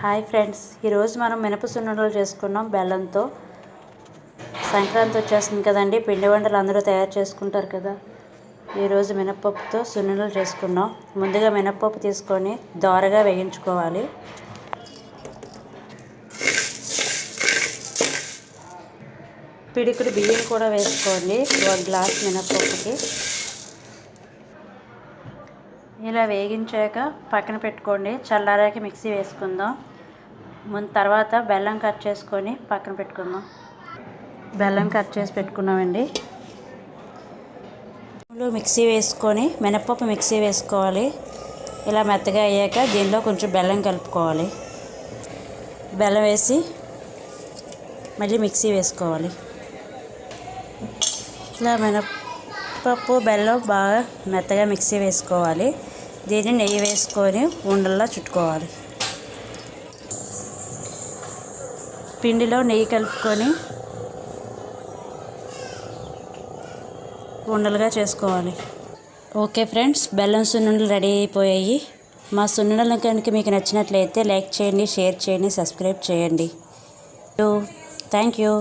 Hi friends ఈరోజు మనం మినప సున్నుండలు చేసుకున్నాం బెల్లంతో. సంక్రాంతి వచ్చేస్తుంది కదండి పిండి వంటలు అందరూ తయారు చేసుకుంటారు కదా. ఈరోజు మినపప్పుతో సున్నుండలు చేసుకున్నాం. ముందుగా మినపప్పు తీసుకొని దోరగా వేయించుకోవాలి. పిడికుడు బియ్యం కూడా వేసుకోండి ఒక గ్లాస్ మినపప్పుకి ఇలా వేగించాక పక్కన పెట్టుకోండి. చల్లారాక మిక్సీ వేసుకుందాం. ముందు తర్వాత బెల్లం కట్ చేసుకొని పక్కన పెట్టుకుందాం. బెల్లం కట్ చేసి పెట్టుకున్నామండి. మిక్సీ వేసుకొని మినపప్పు మిక్సీ వేసుకోవాలి. ఇలా మెత్తగా అయ్యాక దీనిలో కొంచెం బెల్లం కలుపుకోవాలి. బెల్లం వేసి మళ్ళీ మిక్సీ వేసుకోవాలి. ఇట్లా మినపప్పు బెల్లం బాగా మెత్తగా మిక్సీ వేసుకోవాలి. దీన్ని నెయ్యి వేసుకొని ఉండల్లా చుట్టుకోవాలి. పిండిలో నెయ్యి కలుపుకొని ఉండలుగా చేసుకోవాలి. ఓకే ఫ్రెండ్స్ బెల్లం సున్నుండలు రెడీ అయిపోయాయి. మా సున్నుండలు కనుక మీకు నచ్చినట్లయితే లైక్ చేయండి షేర్ చేయండి సబ్స్క్రైబ్ చేయండి. Thank you.